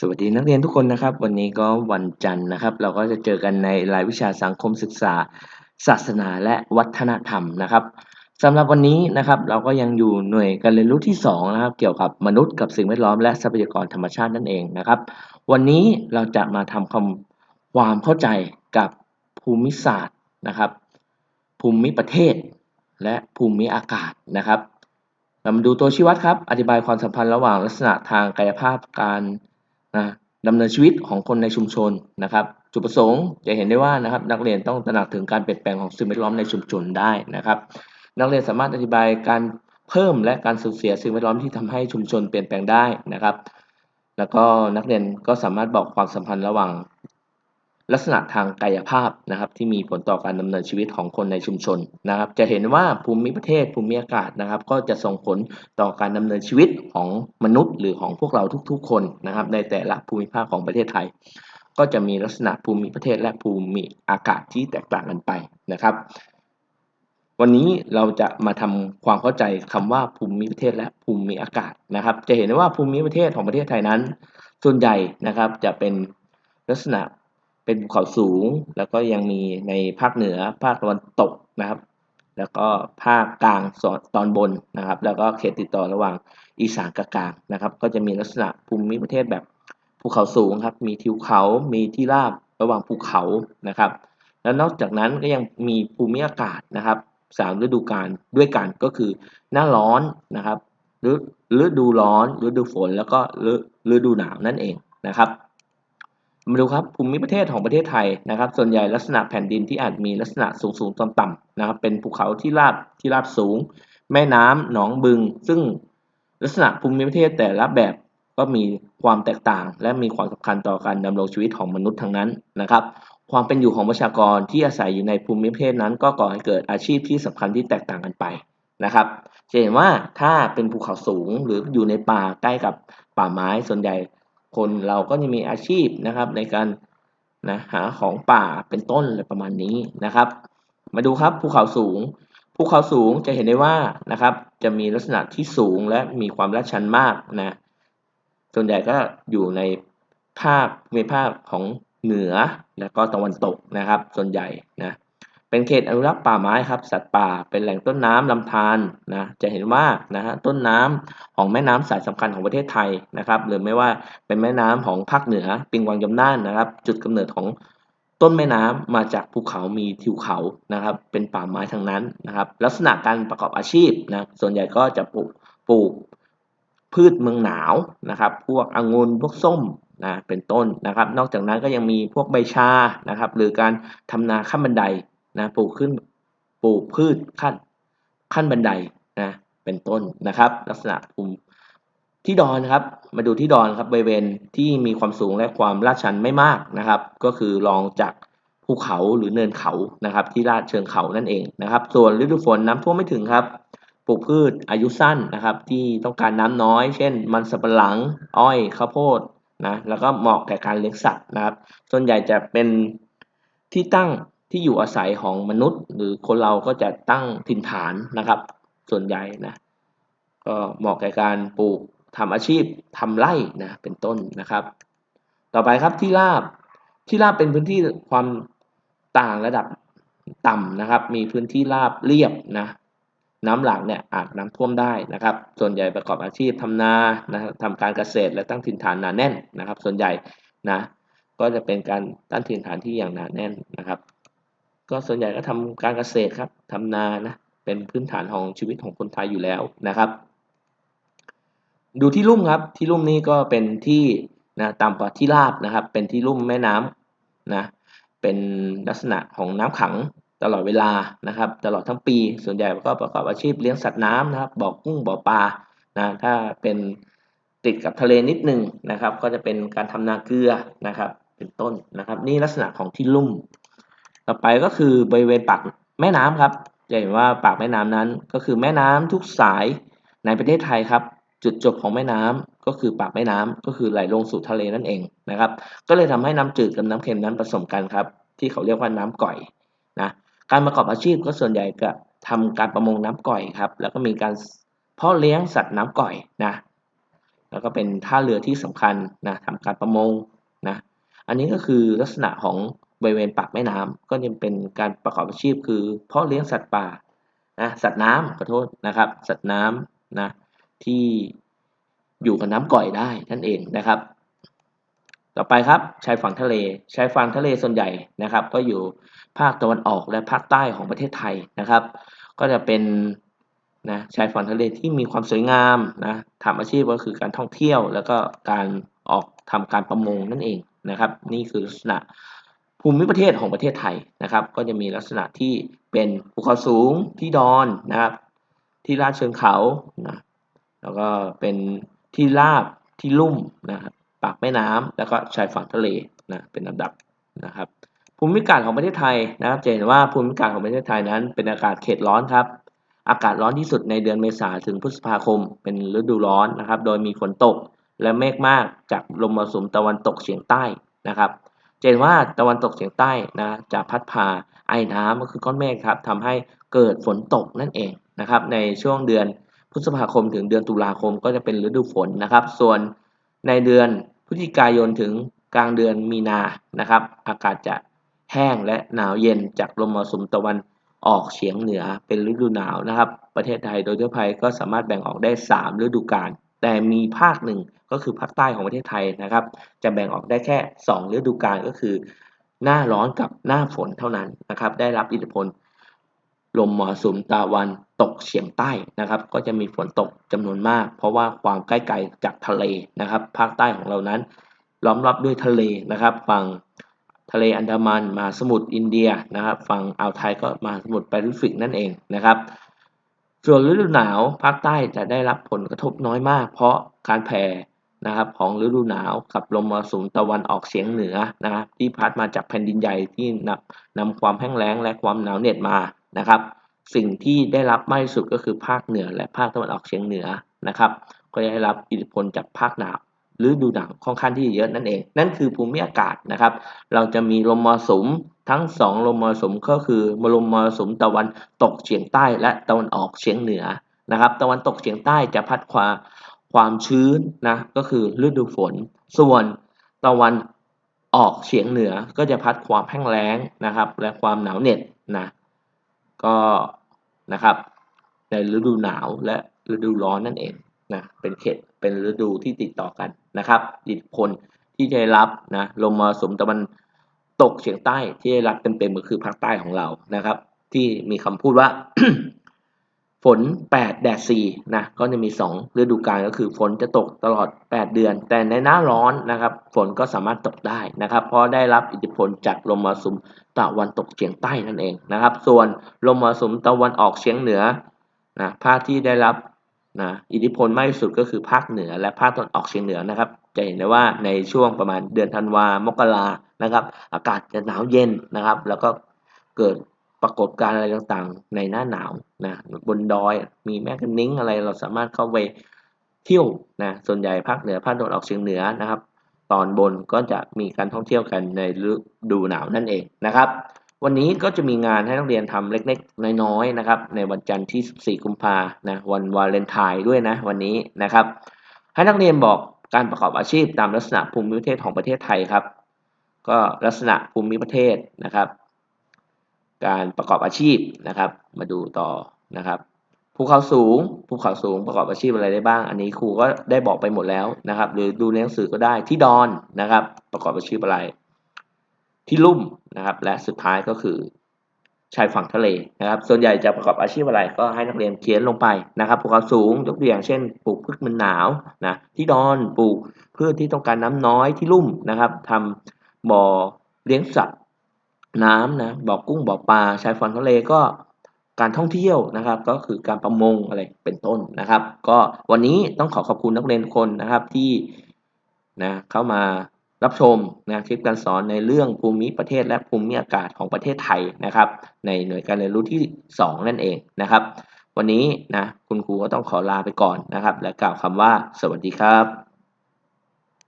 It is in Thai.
สวัสดีนักเรียนทุกคนนะครับ วันนี้ก็วันจันทร์นะครับ เราก็จะเจอกันในรายวิชาสังคมศึกษา ศาสนาและวัฒนธรรมนะครับสำหรับวันนี้นะครับเราก็ยังอยู่หน่วยการเรียนรู้ที่2นะครับเกี่ยวกับมนุษย์กับสิ่งแวดล้อมและทรัพยากรธรรมชาตินั่นเองนะครับ วันนี้เราจะมาทำความความเข้าใจกับภูมิศาสตร์นะครับ ภูมิประเทศ และภูมิอากาศนะครับเรามาดูตัวชี้วัดครับ อธิบายความสัมพันธ์ระหว่างลักษณะทางกายภาพการ ดำเนินชีวิตของคนในชุมชนนะครับ จุดประสงค์จะเห็นได้ว่านะครับ นักเรียนต้องตระหนักถึงการเปลี่ยนแปลงของสิ่งแวดล้อมในชุมชนได้นะครับ นักเรียนสามารถอธิบายการเพิ่มและการสูญเสียสิ่งแวดล้อมที่ทำให้ชุมชนเปลี่ยนแปลงได้นะครับ แล้วก็นักเรียนก็สามารถบอกความสัมพันธ์ระหว่าง ลักษณะทางกายภาพนะครับที่มีผลต่อการดำเนินชีวิตของคนในชุมชนนะครับ จะเห็นว่าภูมิประเทศภูมิอากาศนะครับ ก็จะส่งผลต่อการดำเนินชีวิตของมนุษย์ หรือของพวกเราทุกๆ คนนะครับ ในแต่ละภูมิภาคของประเทศไทย ก็จะมีลักษณะภูมิประเทศและภูมิอากาศที่แตกต่างกันไปนะครับ วันนี้เราจะมาทำความเข้าใจคำว่าภูมิประเทศและภูมิอากาศนะครับ จะเห็นว่าภูมิประเทศของประเทศไทยนั้น ส่วนใหญ่นะครับจะเป็นลักษณะ เป็นภูเขาสูง แล้วก็ยังมีในภาคเหนือภาคตะวันตกนะครับ แล้วก็ภาคกลางตอนบนนะครับ แล้วก็เขตติดต่อระหว่างอีสานกับกลางนะครับ ก็จะมีลักษณะภูมิประเทศแบบภูเขาสูงครับ มีทิวเขา มีที่ราบระหว่างภูเขานะครับ แล้วนอกจากนั้นก็ยังมีภูมิอากาศนะครับสามฤดูกาลด้วยกันก็คือหน้าร้อนนะครับฤฤดูร้อนฤดูฝนแล้วก็ฤดูหนาวนั่นเองนะครับ มาดูครับภูมิประเทศของประเทศไทยนะครับ ส่วนใหญ่ลักษณะแผ่นดินที่อาจมีลักษณะสูงสูงต่ำต่ำนะครับ เป็นภูเขาที่ราบที่ราบสูง แม่น้ำหนองบึง ซึ่งลักษณะภูมิประเทศแต่ละแบบก็มีความแตกต่าง และมีความสำคัญต่อการดำรงชีวิตของมนุษย์ทั้งนั้นนะครับ ความเป็นอยู่ของประชากรที่อาศัยอยู่ในภูมิประเทศนั้น ก็ก่อให้เกิดอาชีพที่สำคัญที่แตกต่างกันไปนะครับจะเห็นว่าถ้าเป็นภูเขาสูงหรืออยู่ในป่าใกล้กับป่าไม้ส่วนใหญ่ คนเราก็จะมีอาชีพนะครับในการนะหาของป่าเป็นต้นอะไรประมาณนี้นะครับ มาดูครับภูเขาสูงภูเขาสูงจะเห็นได้ว่านะครับ จะมีลักษณะที่สูงและมีความลาดชันมากนะส่วนใหญ่ก็อยู่ในภาคภูมิภาคของเหนือและก็ตะวันตกนะครับ ส่วนใหญ่นะ เป็นเขตอนุรักษ์ป่าไม้ครับ สัตว์ป่าเป็นแหล่งต้นน้ำลำธารนะ จะเห็นว่านะฮะต้นน้ำของแม่น้ำสายสำคัญของประเทศไทยนะครับ หรือไม่ว่าเป็นแม่น้ำของภาคเหนือปิงวังยมน่านนะครับ จุดกำเนิดของต้นแม่น้ำมาจากภูเขามีทิวเขานะครับ เป็นป่าไม้ทั้งนั้นนะครับ ลักษณะการประกอบอาชีพนะ ส่วนใหญ่ก็จะปลูกปลูกพืชเมืองหนาวนะครับ พวกองุ่นพวกส้มนะเป็นต้นนะครับ นอกจากนั้นก็ยังมีพวกใบชานะครับ หรือการทำนาขั้นบันได นะปลูกขึ้นปลูกพืชขั้นขั้นบันไดนะเป็นต้นนะครับ ลักษณะภูมิที่ดอนครับ มาดูที่ดอนครับบริเวณที่มีความสูงและความลาดชันไม่มากนะครับ ก็คือรองจากภูเขาหรือเนินเขานะครับ ที่ลาดเชิงเขานั่นเองนะครับ ส่วนฤดูฝนน้ำท่วมไม่ถึงครับปลูกพืชอายุสั้นนะครับ ที่ต้องการน้ำน้อย เช่น มันสำปะหลังอ้อยข้าวโพดนะแล้วก็เหมาะแก่การเลี้ยงสัตว์นะครับ ส่วนใหญ่จะเป็นที่ตั้ง ที่อยู่อาศัยของมนุษย์ หรือคนเราก็จะตั้งถิ่นฐานนะครับ ส่วนใหญ่นะก็เหมาะแก่การปลูกทำอาชีพทำไร่นะเป็นต้นนะครับ ต่อไปครับที่ราบที่ราบเป็นพื้นที่ความต่างระดับต่ำนะครับ มีพื้นที่ราบเรียบนะน้ำหลากเนี่ยอาจน้ำท่วมได้นะครับ ส่วนใหญ่ประกอบอาชีพทำนานะทำการเกษตรและตั้งถิ่นฐานหนาแน่นนะครับ ส่วนใหญ่นะก็จะเป็นการตั้งถิ่นฐานที่อย่างหนาแน่นนะครับ ก็ส่วนใหญ่ก็ทำการเกษตรครับทำนานะเป็นพื้นฐานของชีวิตของคนไทยอยู่แล้วนะครับ ดูที่ลุ่มครับที่ลุ่มนี้ก็เป็นที่นะตามกว่าที่ราบนะครับ เป็นที่ลุ่มแม่น้ำนะเป็นลักษณะของน้ำขังตลอดเวลานะครับ ตลอดทั้งปี ส่วนใหญ่ก็ประกอบอาชีพเลี้ยงสัตว์น้ำนะครับบ่อกุ้งบ่อปลานะถ้าเป็นติดกับทะเลนิดหนึ่งนะครับ ก็จะเป็นการทำนาเกลือนะครับ เป็นต้นนะครับ นี่ลักษณะของที่ลุ่ม ต่อไปก็คือบริเวณปากแม่น้ำครับจะเห็นว่าปากแม่น้ำนั้นก็คือแม่น้ำทุกสายในประเทศไทยครับ จุดจบของแม่น้ำก็คือปากแม่น้ำก็คือไหลลงสู่ทะเลนั่นเองนะครับ ก็เลยทำให้น้ำจืดกับน้ำเค็มนั้นผสมกันครับ ที่เขาเรียกว่าน้ำก่อยนะการประกอบอาชีพก็ส่วนใหญ่ก็ทำการประมงน้ำก่อยครับ แล้วก็มีการเพาะเลี้ยงสัตว์น้ำก่อยนะแล้วก็เป็นท่าเรือที่สำคัญนะทำการประมงนะอันนี้ก็คือลักษณะของ บริเวณปากแม่น้ำก็ยังเป็นการประกอบอาชีพ คือเพาะเลี้ยงสัตว์ป่านะสัตว์น้ำขอโทษนะครับ สัตว์น้ำนะที่อยู่กับน้ำก่อยได้นั่นเองนะครับ ต่อไปครับชายฝั่งทะเลชายฝั่งทะเลส่วนใหญ่นะครับ ก็อยู่ภาคตะวันออกและภาคใต้ของประเทศไทยนะครับ ก็จะเป็นนะชายฝั่งทะเลที่มีความสวยงามนะทำอาชีพก็คือการท่องเที่ยว แล้วก็การออกทำการประมงนั่นเองนะครับ นี่คือลักษณะ ภูมิประเทศของประเทศไทยนะครับ ก็จะมีลักษณะที่เป็นภูเขาสูงที่ดอนนะครับ ที่ลาดเชิงเขานะแล้วก็เป็นที่ราบที่ลุ่มนะครับปากแม่น้ำแล้วก็ชายฝั่งทะเลนะเป็นลำดับนะครับภูมิอากาศของประเทศไทยนะครับจะเห็นว่าภูมิอากาศของประเทศไทยนั้น เป็นอากาศเขตร้อนครับ อากาศร้อนที่สุดในเดือนเมษาถึงพฤษภาคม เป็นฤดูร้อนนะครับ โดยมีฝนตกและเมฆมากจากลมมรสุมตะวันตกเฉียงใต้นะครับ เห็นว่าตะวันตกเฉียงใต้นะจะพัดพาไอ้น้ำก็คือก้อนเมฆครับทำให้เกิดฝนตกนั่นเองนะครับ ในช่วงเดือนพฤษภาคมถึงเดือนตุลาคมก็จะเป็นฤดูฝนนะครับ ส่วนในเดือนพฤศจิกายนถึงกลางเดือนมีนานะครับ อากาศจะแห้งและหนาวเย็นจากลมมรสุมตะวันออกเฉียงเหนือเป็นฤดูหนาวนะครับ ประเทศไทยโดยทั่วไปก็สามารถแบ่งออกได้ 3 ฤดูกาล แต่มีภาคหนึ่งก็คือภาคใต้ของประเทศไทยนะครับ จะแบ่งออกได้แค่ 2 ฤดูกาลก็คือ หน้าร้อนกับหน้าฝนเท่านั้นนะครับ ได้รับอิทธิพลลมมรสุมตะวันตกเฉียงใต้นะครับ ก็จะมีฝนตกจำนวนมาก เพราะว่าความใกล้ไกลจากทะเลนะครับ ภาคใต้ของเรานั้น ล้อมรอบด้วยทะเลนะครับ ฝั่งทะเลอันดามันมหาสมุทรอินเดียนะครับ ฝั่งอ่าวไทยก็มหาสมุทรแปซิฟิกนั่นเองนะครับ ส่วนฤดูหนาวภาคใต้จะได้รับผลกระทบน้อยมาก เพราะการแผ่นะครับของฤดูหนาวกับลมมรสุมตะวันออกเฉียงเหนือนะครับที่พัดมาจากแผ่นดินใหญ่ที่นำนำความแห้งแล้งและความหนาวเหน็บมานะครับ สิ่งที่ได้รับมากที่สุดก็คือภาคเหนือและภาคตะวันออกเฉียงเหนือนะครับ ก็จะได้รับอิทธิพลจากภาคหนาวหรือดูหนาวค่อนข้างที่เยอะนั่นเอง นั่นคือภูมิอากาศนะครับ เราจะมีลมมรสุม ทั้งสองลมมรสุมก็คือลมมรสุมตะวันตกเฉียงใต้และตะวันออกเฉียงเหนือนะครับ ตะวันตกเฉียงใต้จะพัดความความชื้นนะก็คือฤดูฝน ส่วนตะวันออกเฉียงเหนือก็จะพัดความแห้งแล้งนะครับ และความหนาวเหน็บนะก็นะครับ ในฤดูหนาวและฤดูร้อนนั่นเองนะเป็นเขตเป็นฤดูที่ติดต่อกันนะครับอิทธิพลที่ได้รับนะลมมรสุมตะวัน ตกเฉียงใต้ที่ได้รับเต็มๆก็คือภาคใต้ของเรานะครับ ที่มีคำพูดว่า ฝน 8 แดด4นะก็จะมี 2 ฤดูกาลก็คือฝนจะตกตลอด 8 เดือน แต่ในหน้าร้อนนะครับ ฝนก็สามารถตกได้นะครับ เพราะได้รับอิทธิพลจากลมมรสุมตะวันตกเฉียงใต้นั่นเองนะครับ ส่วนลมมรสุมตะวันออกเฉียงเหนือนะภาคที่ได้รับนะอิทธิพลมากที่สุดก็คือภาคเหนือและภาคตะวันออกเฉียงเหนือนะครับ จะเห็นได้ว่าในช่วงประมาณเดือนธันวามกรา นะครับ อากาศจะหนาวเย็นนะครับ แล้วก็เกิดปรากฏการณ์อะไรต่างๆ ในหน้าหนาวนะบนดอยมีแม่กนิ้งอะไรเราสามารถเข้าไปเที่ยวนะส่วนใหญ่ภาคเหนือภาคตะวันออกเฉียงเหนือนะครับ ตอนบนก็จะมีการท่องเที่ยวกันในฤดูหนาวนั่นเองนะครับ วันนี้ก็จะมีงานให้นักเรียนทำเล็กๆ น้อยๆนะครับ ในวันจันทร์ที่ 14 กุมภานะวันวาเลนไทน์ด้วยนะวันนี้นะครับ ให้นักเรียนบอกการประกอบอาชีพตามลักษณะภูมิประเทศของประเทศไทยครับ ก็ลักษณะภูมิประเทศนะครับ การประกอบอาชีพนะครับ มาดูต่อนะครับภูเขาสูงภูเขาสูงประกอบอาชีพอะไรได้บ้าง อันนี้ครูก็ได้บอกไปหมดแล้วนะครับ หรือดูในหนังสือก็ได้ที่ดอนนะครับ ประกอบอาชีพอะไร ที่ลุ่มนะครับ และสุดท้ายก็คือชายฝั่งทะเลนะครับ ส่วนใหญ่จะประกอบอาชีพอะไร ก็ให้นักเรียนเขียนลงไปนะครับภูเขาสูงยกตัวอย่างเช่นปลูกพืชมันหนาวนะที่ดอนปลูกพืชที่ต้องการน้ำน้อยที่ลุ่มนะครับทำ บ่อเลี้ยงสัตว์น้ำนะบ่อกุ้งบ่อปลาชายฝั่งทะเลก็การท่องเที่ยวนะครับ ก็คือการประมงอะไรเป็นต้นนะครับ ก็วันนี้ต้องขอขอบคุณนักเรียนทุกคนนะครับที่นะเข้ามารับชมนะคลิปการสอนในเรื่องภูมิประเทศและภูมิอากาศของประเทศไทยนะครับ ในหน่วยการเรียนรู้ที่ 2 นั่นเองนะครับ วันนี้นะคุณครูก็ต้องขอลาไปก่อนนะครับ และกล่าวคำว่าสวัสดีครับ